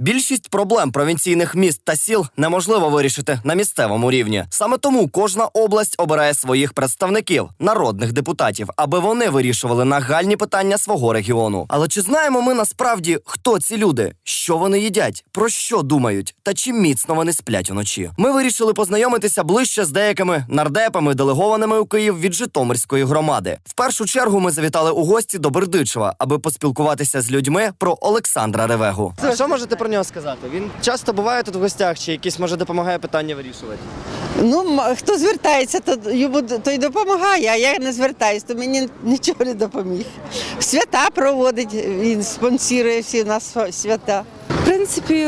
Більшість проблем провінційних міст та сіл неможливо вирішити на місцевому рівні. Саме тому кожна область обирає своїх представників, народних депутатів, аби вони вирішували нагальні питання свого регіону. Але чи знаємо ми насправді, хто ці люди, що вони їдять, про що думають та чи міцно вони сплять уночі? Ми вирішили познайомитися ближче з деякими нардепами, делегованими у Київ від Житомирської громади. В першу чергу ми завітали у гості до Бердичева, аби поспілкуватися з людьми про Олександра Ревегу. Що можете про нього сказати? Він часто буває тут в гостях, чи якісь може допомагає питання вирішувати? Ну, хто звертається, то йому д- то й допомагає, а я не звертаюсь, то мені нічого не допоміг. Свята проводить, він спонсорує всі нас свята. В принципі,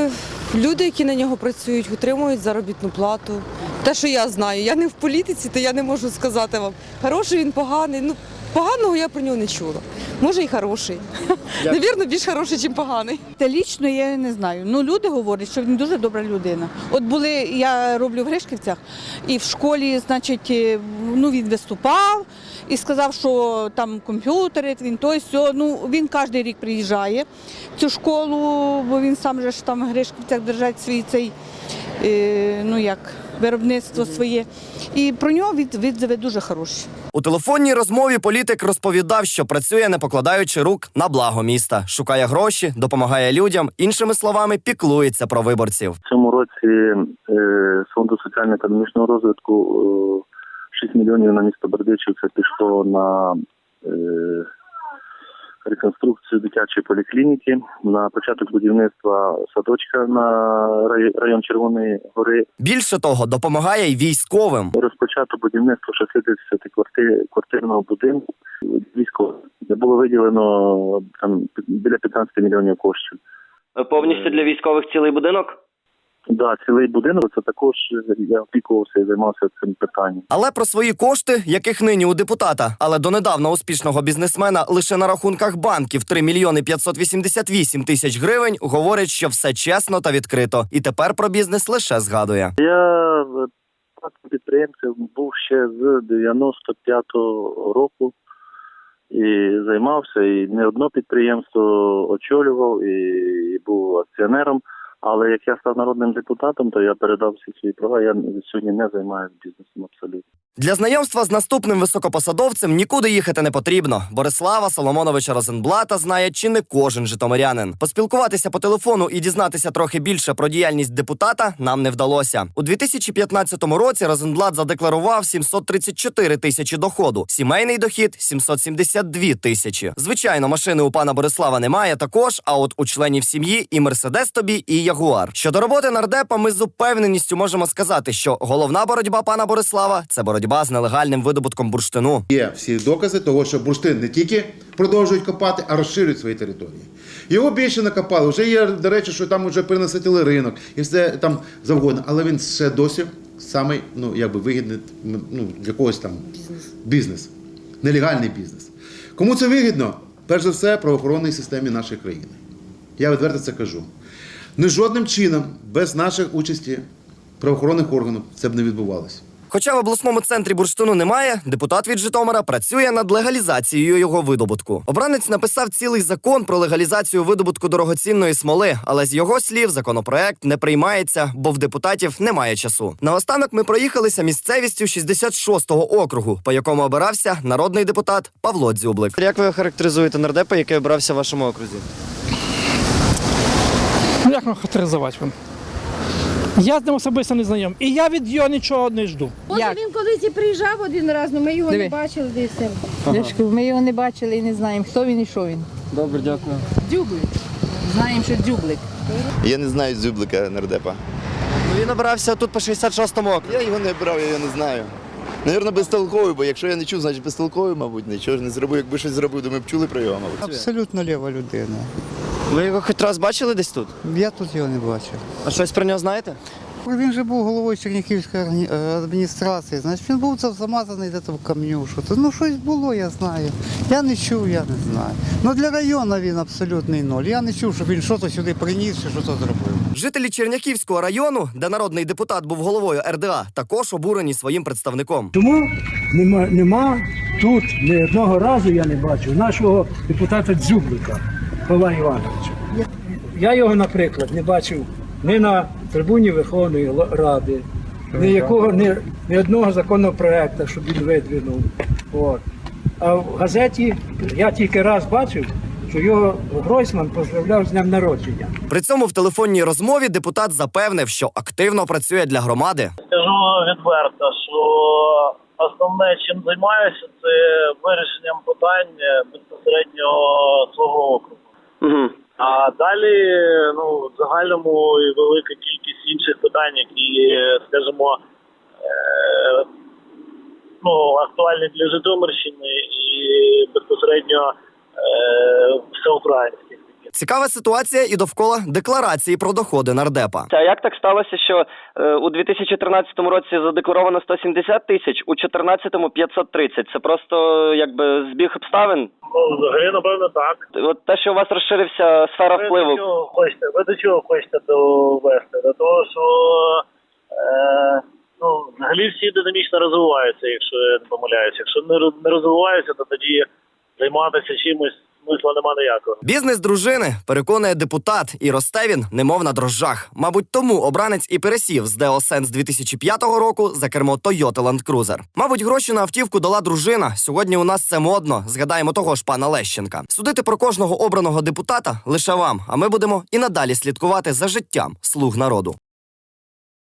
люди, які на нього працюють, отримують заробітну плату. Те, що я знаю, я не в політиці, то я не можу сказати вам, хороший він поганий. Ну, поганого я про нього не чула. Може, і хороший. Навірно, більш хороший, ніж поганий. Та лічно я не знаю. Ну люди говорять, що він дуже добра людина. От були, я роблю в Гришківцях, і в школі, значить, е, ну він виступав і сказав, що там комп'ютери, він той сьо. Ну він кожен рік приїжджає в цю школу, бо він сам же ж там в Гришківцях держать свій цей. е, Ну як виробництво своє, і про нього від- відзиви дуже хороші. У телефонній розмові політик розповідав, що працює, не покладаючи рук на благо міста, шукає гроші, допомагає людям, іншими словами, піклується про виборців. В цьому році е, з фонду соціально-економічного розвитку е, 6 мільйонів на місто Бердичів це пішло на е, реконструкцію дитячої поліклініки, на початок будівництва садочка на район Червоної гори. Більше того, допомагає й військовим. Розпочато будівництво 60 квартир, квартирного будинку військових, де було виділено там біля 15 мільйонів коштів. Повністю для військових цілий будинок. Да, цілий будинок це також я опікувався і займався цим питанням. Але про свої кошти, яких нині у депутата, але донедавна успішного бізнесмена лише на рахунках банків 3 мільйони 588 тисяч гривень, говорять, що все чесно та відкрито. І тепер про бізнес лише згадує. Я е, підприємцем був ще з 95-го року і займався, і не одно підприємство очолював і був акціонером. Але як я став народним депутатом, то я передав всі свої права. Я сьогодні не займаюся бізнесом абсолютно. Для знайомства з наступним високопосадовцем нікуди їхати не потрібно. Борислава Соломоновича Розенблата знає чи не кожен житомирянин. Поспілкуватися по телефону і дізнатися трохи більше про діяльність депутата нам не вдалося. У 2015 році Розенблат задекларував 734 тисячі доходу. Сімейний дохід 772 тисячі. Звичайно, машини у пана Борислава немає також. А от у членів сім'ї і Мерседес тобі, і Ягуар. Щодо роботи нардепа, ми з упевненістю можемо сказати, що головна боротьба пана Борислава це боротьба з нелегальним видобутком бурштину. Є всі докази того, що бурштин не тільки продовжують копати, а розширюють свої території. Його більше накопали. Вже є, до речі, що там вже перенаситили ринок і все там завгодно. Але він ще досі самий, ну якби вигідний ну, для когось там бізнес. Нелегальний бізнес. Кому це вигідно? Перш за все, правоохоронній системі нашої країни. Я відверто це кажу. Не жодним чином, без нашої участі правоохоронних органів це б не відбувалося. Хоча в обласному центрі бурштину немає, депутат від Житомира працює над легалізацією його видобутку. Обранець написав цілий закон про легалізацію видобутку дорогоцінної смоли, але з його слів законопроект не приймається, бо в депутатів немає часу. Наостанок ми проїхалися місцевістю 66-го округу, по якому обирався народний депутат Павло Дзюблик. Як ви характеризуєте нардепа, який обрався в вашому окрузі? Ну, як вам характеризувати вам? Я з ним особисто не знайом. І я від його нічого не жду. Може він колись і приїжджав один раз, але ми його Диви. не бачили десь. Я Ми його не бачили і не знаємо, хто він і що він. Добре, дякую. Дзюблик. Знаємо, що дзюблик. Я не знаю Зюблика нардепа. Ну, Він обрався тут по 66-му округу. Я його не брав, я його не знаю. Навірно, безтолковий, бо якщо я не чув, значить безтолковий, мабуть, нічого ж не зробив. Якби щось зробив, то ми б чули про його, мабуть. Абсолютно ліва людина. Ви його хоч раз бачили десь тут? Я тут його не бачив. А щось про нього знаєте? Він же був головою Чернігівської е, адміністрації. Значить, він був замазаний десь в камню. Що. Ну щось було, я знаю. Я не чув, я не знаю. Ну для району він абсолютний ноль. Я не чув, щоб він щось сюди приніс чи щось зробив. Жителі Черняківського району, де народний депутат був головою РДА, також обурені своїм представником. Тому нема, нема тут ні одного разу я не бачив нашого депутата Дзюблика Павла Івановича. я його, наприклад, не бачив ні на трибуні Верховної Ради, ні, якого, ні, ні одного законопроекту, щоб він видвинув. От. А в газеті я тільки раз бачив, що його Гройсман поздравляв з днем народження. При цьому в телефонній розмові депутат запевнив, що активно працює для громади. Скажу відверто, що основне, чим займаюся, це вирішенням питань безпосередньо свого округу. А далі, ну, в загальному і велика кількість інших питань, які, скажімо, е, ну, актуальні для Житомирщини і безпосередньо е, всеукраїнських. Цікава ситуація і довкола декларації про доходи нардепа. А як так сталося, що е, у 2013 році задекларовано 170 тисяч, у 2014 530? Це просто якби збіг обставин. Ну, взагалі, напевно, так. От те, що у вас розширився сфера Ви впливу. до чого хочете? Ви до чого хочете довести? До того, що е, ну, взагалі всі динамічно розвиваються, якщо я не помиляюся. Якщо не, роз- не розвиваються, то тоді займатися чимось смисла нема ніякого. Бізнес дружини переконує депутат, і росте він немов на дрожжах. Мабуть, тому обранець і пересів з Деосенс 2005 року за кермо Toyota Land Cruiser. Мабуть, гроші на автівку дала дружина. Сьогодні у нас це модно. Згадаємо того ж пана Лещенка. Судити про кожного обраного депутата лише вам. А ми будемо і надалі слідкувати за життям слуг народу.